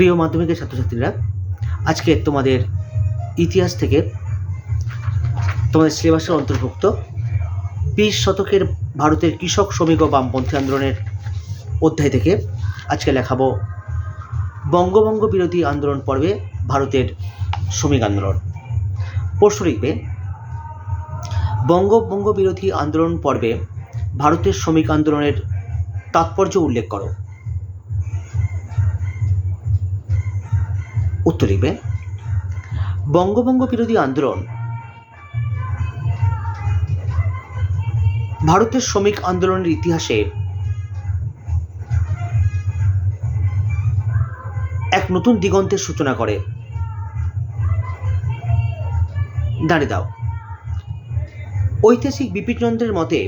প্রিয় মাধ্যমিকের ছাত্রছাত্রীরা, আজকে তোমাদের ইতিহাস থেকে তোমাদের সিলেবাসের অন্তর্ভুক্ত বিশ শতকের ভারতের কৃষক, শ্রমিক ও বামপন্থী আন্দোলনের অধ্যায় থেকে আজকে লেখাবো বঙ্গভঙ্গ বিরোধী আন্দোলন পর্বে ভারতের শ্রমিক আন্দোলন। প্রশ্ন লিখবে, বঙ্গভঙ্গ বিরোধী আন্দোলন পর্বে ভারতের শ্রমিক আন্দোলনের তাৎপর্য উল্লেখ করো। উত্তর লিখবে বঙ্গভঙ্গ বিরোধী আন্দোলন ভারতের শ্রমিক আন্দোলনের ইতিহাসে এক নতুন দিগন্তের সূচনা করে। দাঁড়িয়ে দাও। ঐতিহাসিক বিপিনচন্দ্রের মতে,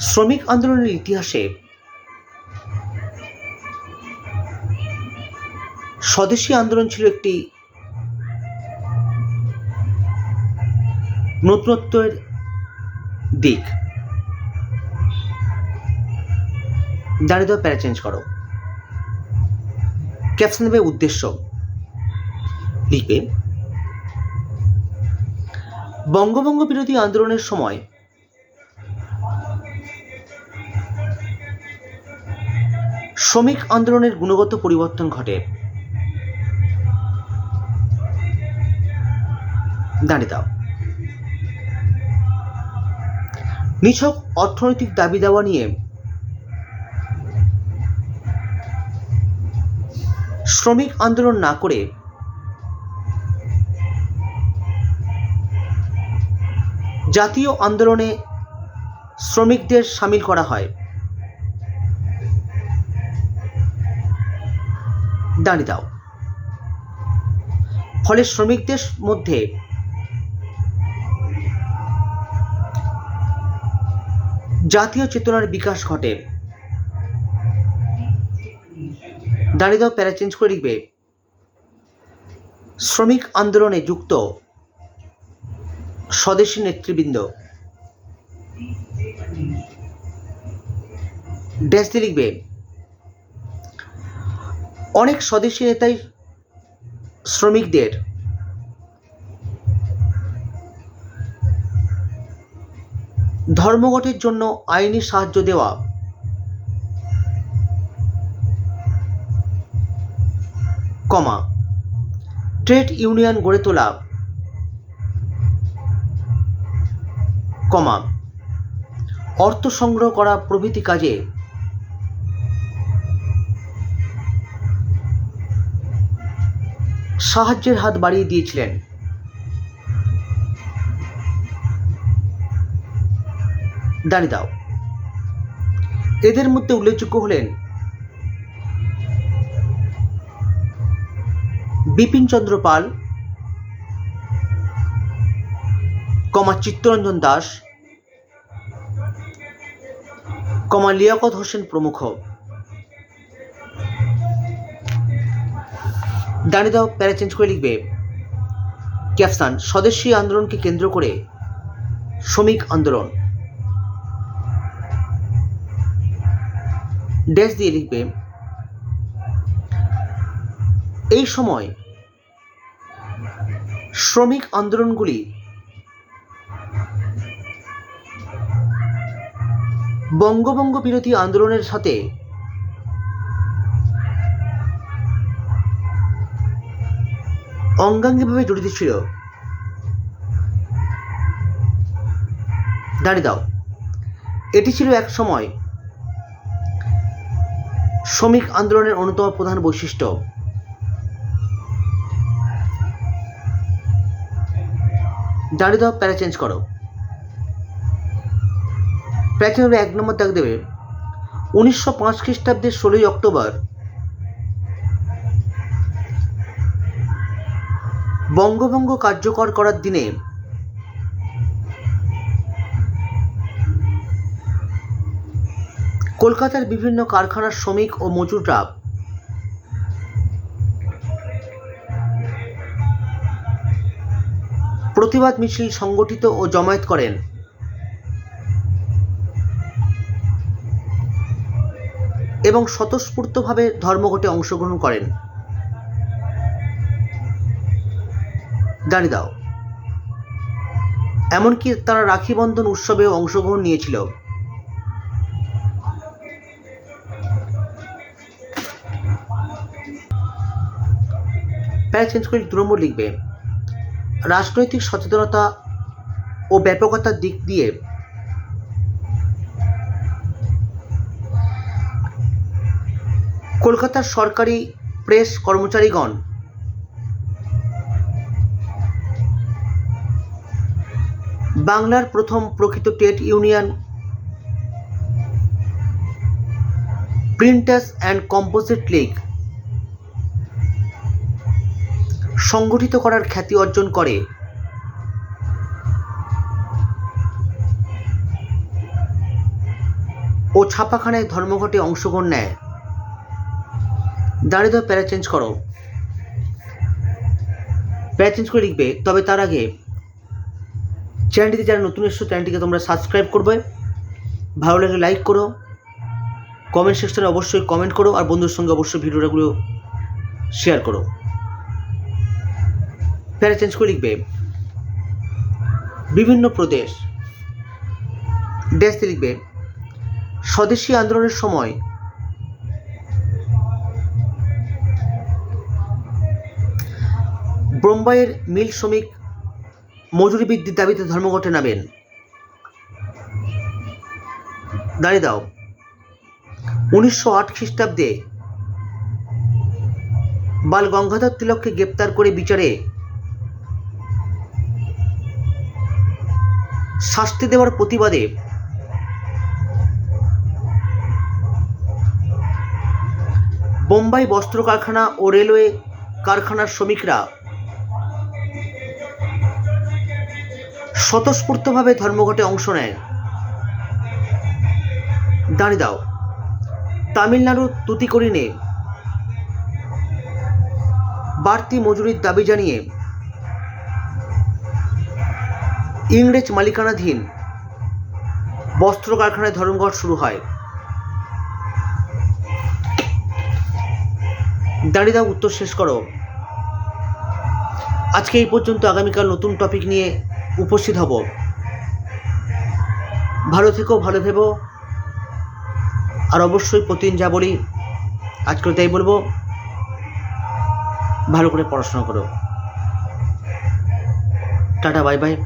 শ্রমিক আন্দোলনের ইতিহাসে স্বদেশী আন্দোলন ছিল একটি নতুনত্বের দিক। দাঁড়িয়ে প্যারা চেঞ্জ করো। ক্যাপশন দেবে উদ্দেশ্য। লিখবে বঙ্গভঙ্গ বিরোধী আন্দোলনের সময় শ্রমিক আন্দোলনের গুণগত পরিবর্তন ঘটে। দাও। নিছক অর্থনৈতিক দাবি দাওয়া নিয়ে শ্রমিক আন্দোলন না করে জাতীয় আন্দোলনে শ্রমিকদের সামিল করা হয়। দাঁড়িয়ে দাও। ফলে শ্রমিকদের মধ্যে জাতীয় চেতনার বিকাশ ঘটে। দাঁড়িয়ে দাও প্যারা চেঞ্জ করে লিখবে। শ্রমিক আন্দোলনে যুক্ত। স্বদেশী নেতৃবৃন্দ। ড্যাশ দিয়ে লিখবে, অনেক স্বদেশী নেতাই শ্রমিকদের ধর্মঘটের জন্য আইনি সাহায্য দেওয়া। কমা, ট্রেড ইউনিয়ন গড়ে তোলা। কমা, অর্থ সংগ্রহ করা প্রভৃতি কাজে। সাহায্যের হাত বাড়িয়ে দিয়েছিলেন। দাঁড়িয়ে দাও। এদের মধ্যে উল্লেখযোগ্য হলেন বিপিন চন্দ্র পাল, কমা চিত্তরঞ্জন দাস, কমা লিয়াকত হোসেন প্রমুখ। দাঁড়িয়ে দাও, প্যারা চেঞ্জ করে লিখবে। ক্যাপসান, স্বদেশী আন্দোলনকে কেন্দ্র করে শ্রমিক আন্দোলন। ড্যাশ দিয়ে লিখবে, এই সময় শ্রমিক আন্দোলনগুলি বঙ্গভঙ্গ বিরোধী আন্দোলনের সাথে অঙ্গাঙ্গিভাবে জড়িত ছিল। দাঁড়িয়ে দাও। এটি ছিল এক সময় শ্রমিক আন্দোলনের অন্যতম প্রধান বৈশিষ্ট্য। দাঁড়িয়ে দাও প্যারা চেঞ্জ করো। প্যারা চেঞ্জ এক নম্বর দাগ দেবে। উনিশশো পাঁচ খ্রিস্টাব্দের ষোলোই অক্টোবর বঙ্গভঙ্গ কার্যকর করার দিনে কলকাতার বিভিন্ন কারখানার শ্রমিক ও মজুররা প্রতিবাদ মিছিল সংগঠিত ও জমায়েত করেন। এবং স্বতঃস্ফূর্তভাবে ধর্মঘটে অংশগ্রহণ করেন। দাঁড়িয়ে দাও এমনকি তারা রাখি বন্ধন উৎসবেও অংশগ্রহণ নিয়েছিল। প্যারা চেঞ্জ করে নম্বর লিখবে। রাজনৈতিক সচেতনতা ও ব্যাপকতার দিক দিয়ে কলকাতার সরকারি প্রেস কর্মচারীগণ বাংলার প্রথম প্রকৃত trade union printers and composite league সংগঠিত করার খ্যাতি অর্জন করে। ও ছাপাখানায় ধর্মঘটে অংশগ্রহণ নেয়। দাঁড়িয়ে দাঁড়িয়ে প্যারা চেঞ্জ করো। প্যারা চেঞ্জ করে লিখবে, তবে তার আগে চ্যানেলটিতে যারা নতুন এসছো, চ্যানেলটিকে তোমরা সাবস্ক্রাইব করবে। ভালো লাগলে লাইক করো। কমেন্ট সেকশনে অবশ্যই কমেন্ট করো, আর বন্ধুর সঙ্গে অবশ্যই ভিডিওটাগুলো শেয়ার করো। প্যারা চেঞ্জ করে লিখবে। বিভিন্ন প্রদেশ। দেশ লিখবে, স্বদেশী আন্দোলনের সময় বোম্বাইয়ের মিল শ্রমিক মজুরি বৃদ্ধির দাবিতে ধর্মঘটে নামেন। দাঁড়িয়ে দাও। উনিশশো আট খ্রিস্টাব্দে বাল গঙ্গাধর তিলককে গ্রেপ্তার করে বিচারে শাস্তি দেওয়ার প্রতিবাদে বোম্বাই বস্ত্র কারখানা ও রেলওয়ে কারখানার শ্রমিকরা স্বতঃস্ফূর্তভাবে ধর্মঘটে অংশ নেয়। দাঁড়িয়ে দাও। তামিলনাড়ুর তুতিকোরিনে বাড়তি মজুরির দাবি জানিয়ে ইংরেজ মালিকানাধীন বস্ত্র কারখানায় ধর্মঘট শুরু হয়। দাঁড়িয়ে দাও উত্তর শেষ করো। আজকে এই পর্যন্ত আগামীকাল নতুন টপিক নিয়ে উপস্থিত হব। ভালো থেকো, ভালো ভেবো। আর অবশ্যই প্রতিদিন যা বলি, আজকে তাই বলব, ভালো করে পড়াশোনা করো। Ta ta, bye bye.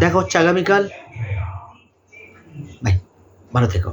দেখা হচ্ছে আগামীকাল বাই ভালো থেকো